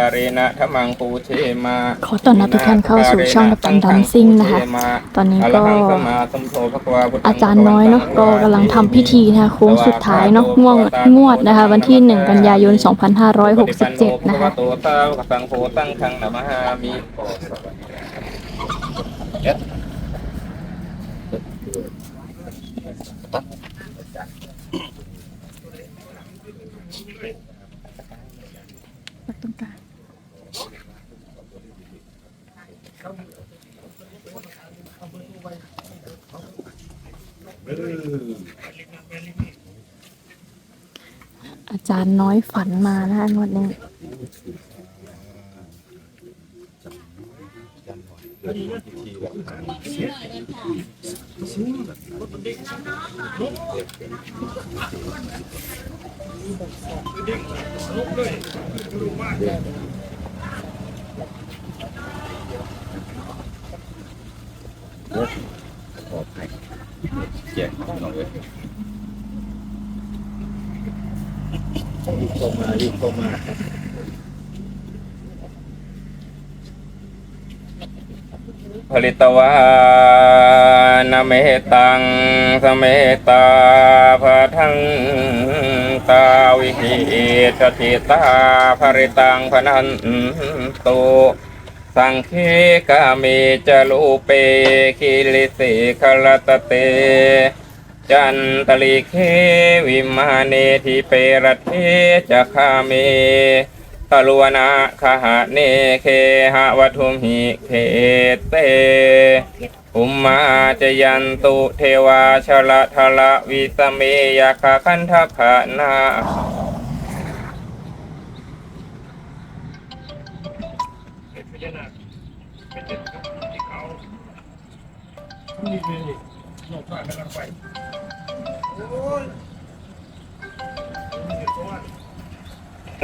การีนะธรรมังปูเชมาขอต้อนรับทุกท่านเข้าสู่ช่องกัปตันดัมซิ่งนะคะ ตอนนี้ก็อาจารย์น้อยเนาะก็กำลังทำพิธีนะคะโค้งสุดท้ายเนาะง่วงงวดนะคะ วันที่ 1 กันยายน 2567 นะคะารย์น้อยฝันมานะคะงวดนี้เจ็ดน้องเอ้ย รีบเข้ามารีบเข้ามาผลิตวานเมตังสเมตาพะทังตาวิหิตติตาภริตังพนันตุสังเคกามิจลูเปคิลิสิคลตเต จันตลิเควิมาเนทิเปรตเทจะคาเมตลวนาคหะเนเคหะวัทุมหิเคเตอุมมาจยันตุเทวาชละทละวิสเมยคาคันทภานา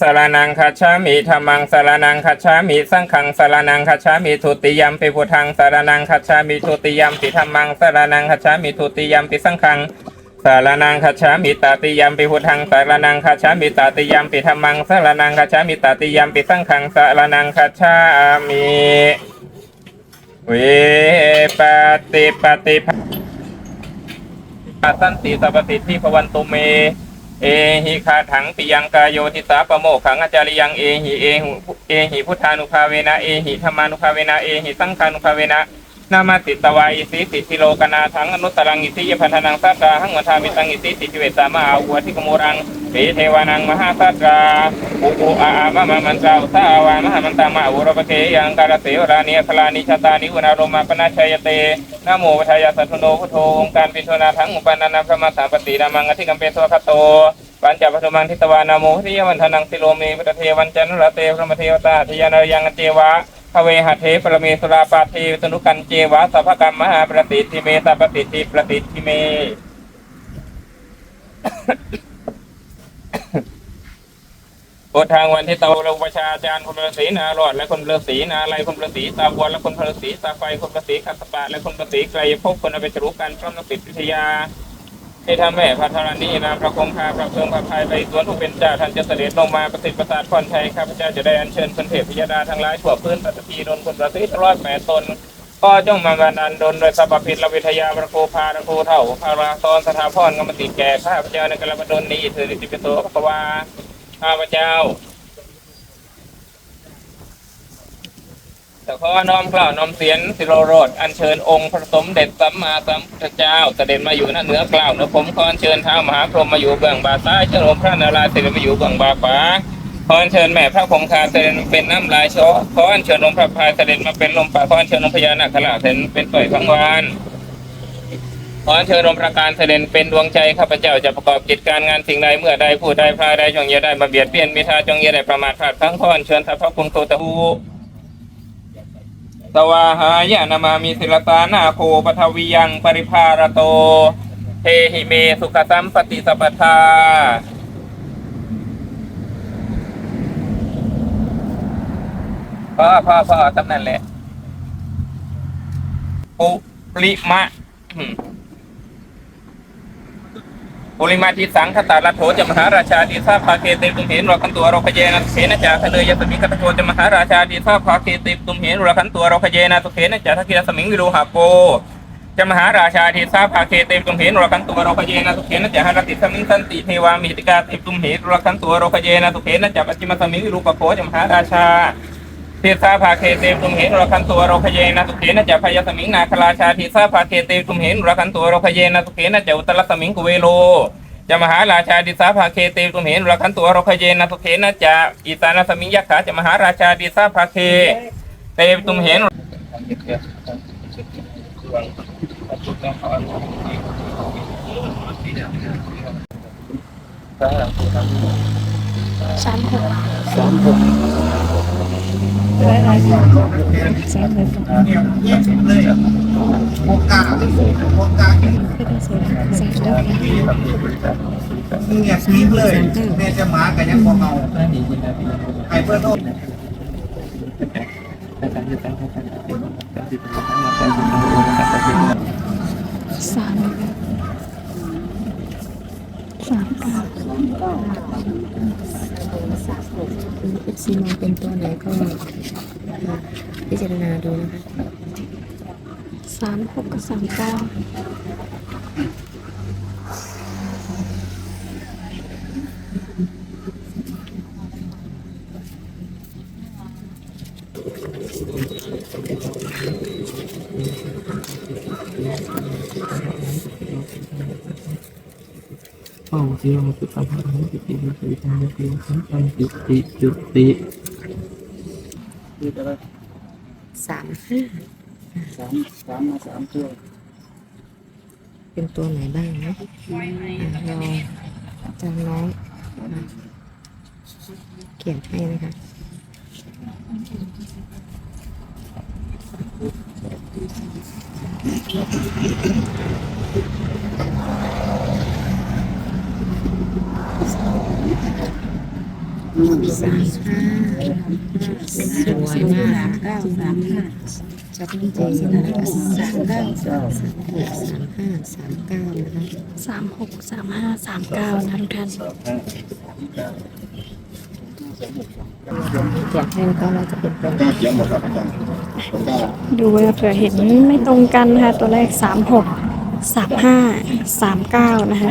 สารนังคัจฉามิธรรมังสารนังคัจฉามิสังฆังสารนังคัจฉามิทุติยมปิพุทธังสารนังคัจฉามิทุติยมปิธรรมังสารนังคัจฉามิทุติยมปิสังฆังสารนังคัจฉามิตติยมปิพุทธังสารนังคัจฉามิตติยมปิธรรมังสารนังคัจฉามิตติยมปิสังฆังสารนังคัจฉามิเวปฏิปฏิภาสันติสัพพิทธิภวันตุเม เอหิคาถังปิยังกายโยทิสาปโมกขังอาจาริยังเอหิเอหุเอหิพุทธานุภาเวนะเอหิธรรมานุภาเวนะเอหิสังฆานุภาเวนะ นามาติตวายิสิสิทิโลกนาทังอนุตตรังอิสิยพันธนังสัตตาหังวัฏามิตังอิสิสิจิเวสามาอาวัติกโมรังเปเทวานังมหาสัตตาอุปุอาอามะมะมันตาอุตาวามหามันตามะอุรปเทยังการเสวรานิยคลานิชตานิวนารมาปนาชัยเตนะโมปทายาสัทธโนพุทโธองค์การปิโทนาทั้งอุปานานาพระมาสาปตินามังอธิกัมเปสวคโตปัญจปฐมังทิตวานาโมทิยวันทนังสิโลเมปตเทวันจันทรเตพระมเทวตาทยานายังเจวะ ภเวหะเทปรเมสุราปาเทสนุกันเจวะสัพพกรรมมหาประสิทธิเมสัพปติทิประสิทธิเมโอทางวันที่เตาเราประชาจารย์คนประสีนาหลอดและคนประสีนาอะไรคนประสีตาวัวและคนประสีตาไฟคนประสีขัดสปะและคนประสีไกลภพคนเอาไปจรุกันพร้อมนักศิษย์วิทยา ที่ทำแม่พระธรณีนามพระคงคาพระเพิงพระพายไปสวนผู้เป็นเจ้าท่านจะเสด็จลงมาประสิทธิ์ประสาทพรชัยข้าพเจ้าจะได้อัญเชิญคนเทพพยดาทั้งหลายทั่วพื้นปัตตีดนคนประสิทธิ์ร้อยแม่ตนก็จงมาบันดาลดนโดยสัพพิษลวิทยาพระโคพาพระโคเท่าพระราตอนสถาพรกรรมติแก่ข้าพเจ้าในกระบดนนี้เถิดติปิโตภควาข้าพเจ้า แต่ขอน้อมกล่าวน้อมเสียนสิโรโรดอัญเชิญองค์พระสมเด็จสัมมาสัมพุทธเจ้าเสด็จมาอยู่ณเหนือกล่าวเนื้อผมขออัญเชิญท้ามหาพรหมมาอยู่เบื้องบาซ้ายเจ้าลมพระนารายณ์เสด็จมาอยู่เบื้องบาขวาขออัญเชิญแม่พระคงคาเสด็จเป็นน้ำลายโชอขออัญเชิญองค์พระพายเสด็จมาเป็นลมป่าขออัญเชิญองค์พญานาคราชเสด็จเป็นต่อยพังวานขอเชิญรมประการเสด็จเป็นดวงใจข้าพเจ้าจะประกอบกิจการงานสิ่งใดเมื่อใดผู้ใดพลาดใดจงอย่าได้มาเบียดเบียนมิทาจงอย่าได้ประมาทพลาดพลั้งพรเชิญทัพพระคุณโคตหู สวาหายานามามิศิลตานาโคปทวียังปริภารโต เทหิเมสุขสัมปติสัพทาพ่อพ่อพ่อตำนั่นแหละปุริมะ ปุริมาทิสังคตาลัทโถจะมหาราชาดิสาภาเกเตตุมเหนรคันตัวเราขเยนะสุเขนะจาทะเลยยสมิงคตโชจะมหาราชาดิสาภาเกเตตุมเหนรคันตัวเราขเยนะสุเขนะจาทะกิรสมิงวิโรหะโปจะมหาราชาดิสาภาเกเตตุมเหนรคันตัวเราขเยนะสุเขนะจาหรติสมิงสันติเทวามิติกาเตตุมเหนรคันตัวเราขเยนะสุเขนะจาปัจจิมสมิงวิโรปโคจะมหาราชา ทิสาภาเคเตตุมเหนรคันตัวโรคเยนะสุเขนะจะพยสมิงนาคลาชาทิสาภาเคเตตุมเหนรคันตัวโรคเยนะสุเขนะจะอุตรสมิงกุเวโลจะมหาราชาดิสาภาเคเตตุมเหนรคันตัวโรคเยนะสุเขนะจะอิตานสมิงยักขาจะมหาราชาดิสาภาเคเตตุมเหนสา สามหกสามหกเงอยากกินเลยแม่จะหมากันยังพอเมาไอ้เพื่อนโอ้สามสามเก้า เอฟซีมองเป็นตัวไหนก็มาพิจารณาดูนะคะสามหกกับสามเก้า เป้าที่เราจุดสัมผังจุดติจุติทางจุดติสัมพันธ์จุดติจุดติสามห้าสามสามมาสามตัวเป็นตัวไหนบ้างนะอะราจารย์น้อยนะเขียนให้นะคะ สามห้าสวยมากเก้าสามห้าชับดเจนนะคะสามเก้าสามสามห้าสามเก้านะคะสามหกสามห้าสามเก้านะทุกท่านอยากให้ก็เราจะเป็นเป็นเขียนหมดครับอาจารย์ดูไว้เผื่อเห็นไม่ตรงกันนะคะตัวเลขสามหกสามห้าสามเก้านะคะ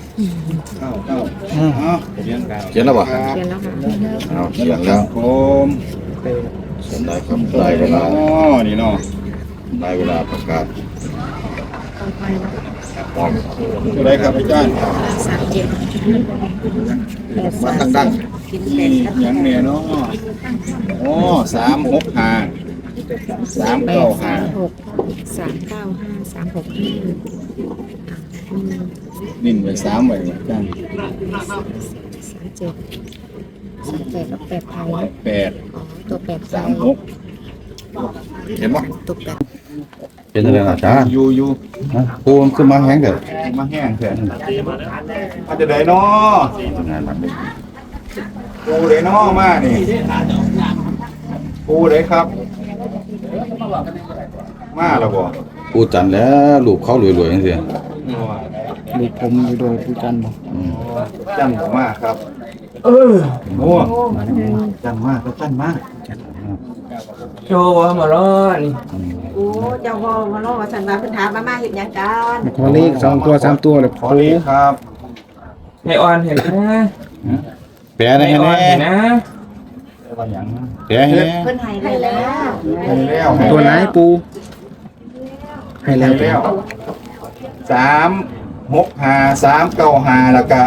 เขียนสามหกสามห้าสามเก้าอะปกปากกาห้าสามหกสามหลับตาเนี่ยฟังเก้าเก้าสี่เก้าห้องเก้าเก้าอ๋อเขียนเก้าเขียนแล้วบ่เขียนแล้วค่ะเอาเขียนแล้วผมเขียนได้ครับได้เวลาอ๋อนี่เนาะได้เวลาประกาศมองตัวใดครับอาจารย์สามเจ็ดมาตั้งกินเป็นครับๆยังเนี่ยเนาะโอ้สามหกห้าสามแปเก้าดห้าสามหกสามเก้าห้าสามหกห้าอะมี นิ่งไปสามไว้อาจารย์สามเจ็ดสามแปดแล้วแปดไทยแปดอ๋อตัวแปดไทสามยหกเห็นบ่ตัวแปดเห็นอะไรอาจารย์อยู่อยู่ปูมันขึ้นมาแห้งเด้อมาแห้งเถอะมาจะได้เนาะงานมันปูได้เนาะมานี่ปูได้ครับ มาแล้วบ่ปูจันแล้วลูกเขารวยๆจังซี่ ลูกผมอยู่โดยผู้จันทร์บอกอืมจันบ่มาครับ เออโอ้จันมากก็จันมากโชว์ว่ามาล้อนี่โอ้เจ้าพ่อมาล่อสันว่าเพิ่นถามมามาเฮ็ดหยังกันขอเลขสองตัวสามตัวเลยขอเลขครับให้อ่อนเห็นนะแปลได้ให้ไงอ่อนแน่เห็นนะแปลให้แน่เพิ่นให้ไปแล้วให้แล้วให้ตัวไหนปูให้แล้วแล้วสาม หกห้าสามเก้าห้าแล้วก็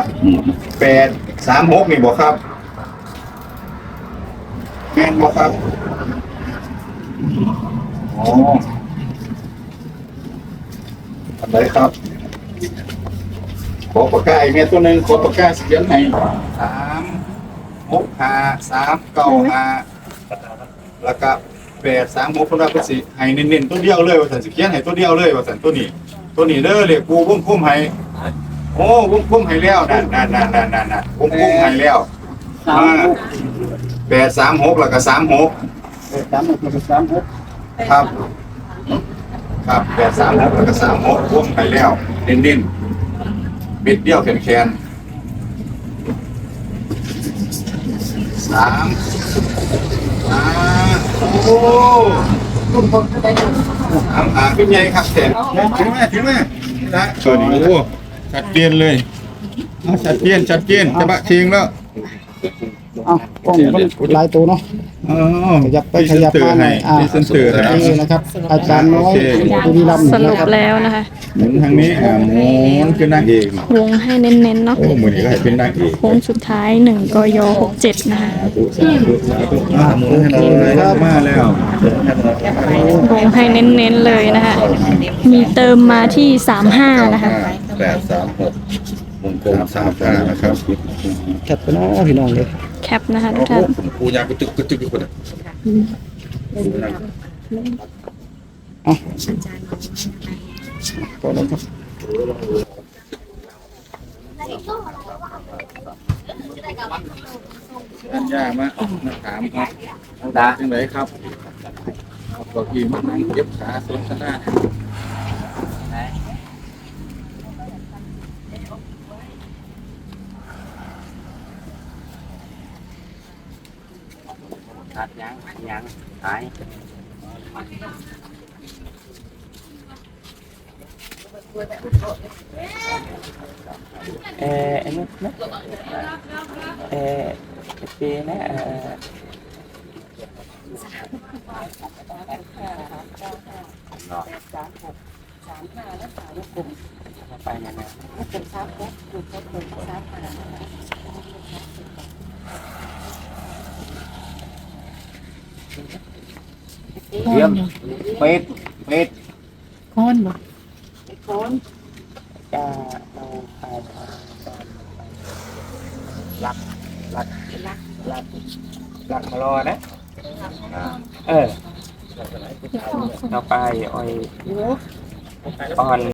แปดสามหกนี่บอกครับแม่นบอกครับอ๋ออันไหนครับ ขอปากกาอีกเม็ดตัวหนึ่งขอปากกาสีเขียนให้สามหกห้าสามเก้าห้าแล้วก็แปดสามหกคนละภาษีให้เน้นๆตัวเดียวเลยว่าสันสิเขียนให้ตัวเดียวเลยว่าสันตัวนี้ ตัวนี้เด้อเรียกกูพุ่มพุ่มให้โอ้พุ่มพุ่มให้แล้วนั่นนั่นนั่นนั่นนั่นนั่นพุ่มพุ่มให้แล้วมาแปดสามหกแล้วก็สามหกสามหกแล้วก็สามหกครับ ครับแปดสามหกแล้วก็สามหกพุ่มให้แล้วเน้นเน้นๆเบ็ดเดียวแขนแขนสามอ่าโอ้ สามอ่าวพี่ใหญ่ครับแขนถึงแม่ถึงแม่นะเออนี่โอ้ชัดเจนเลยอ่าชัดเจนชัดเจนจะบะเชียงแล้วอ้าวกล้องมันลายตัวเนาะอ๋อขยับไปขยับมาหน่อยอ่าเซนเตอร์ให้นี่นะครับ อาจารย์น้อยบุรีรัมย์สรุปแล้วนะคะ หมุนทางนี้อ่าหมุนคือนางเอกวงให้เน้นๆเนาะโอ้มือนี้ก็ให้เป็นนางเอกโค้งสุดท้ายหนึ่งกยหกเจ็ดนะคะสาธุสาธุสาธุอ่าหมุนให้เราเลยมาแล้ววงให้เน้นๆเลยนะคะมีเติมมาที่สามห้านะคะแปดสามหกวงกลมสามห้านะครับแคปไปเนาะพี่น้องเลยแคปนะคะทุกท่านปูยากระตึกกระตึกคนอะก็แล้วครับ ท่านย่ามามาถามครับตาจังไรครับเอาตัวพี่มานั่งเย็บขาสนทนาตัดยังยังหาย เอออันนี้นะเออปีนะเออไปนะนะเยี่ยมเป็ดเป็ดจะเราไปรักรักรักรักรักมารอนะเออเราไป อ้อยอ่อน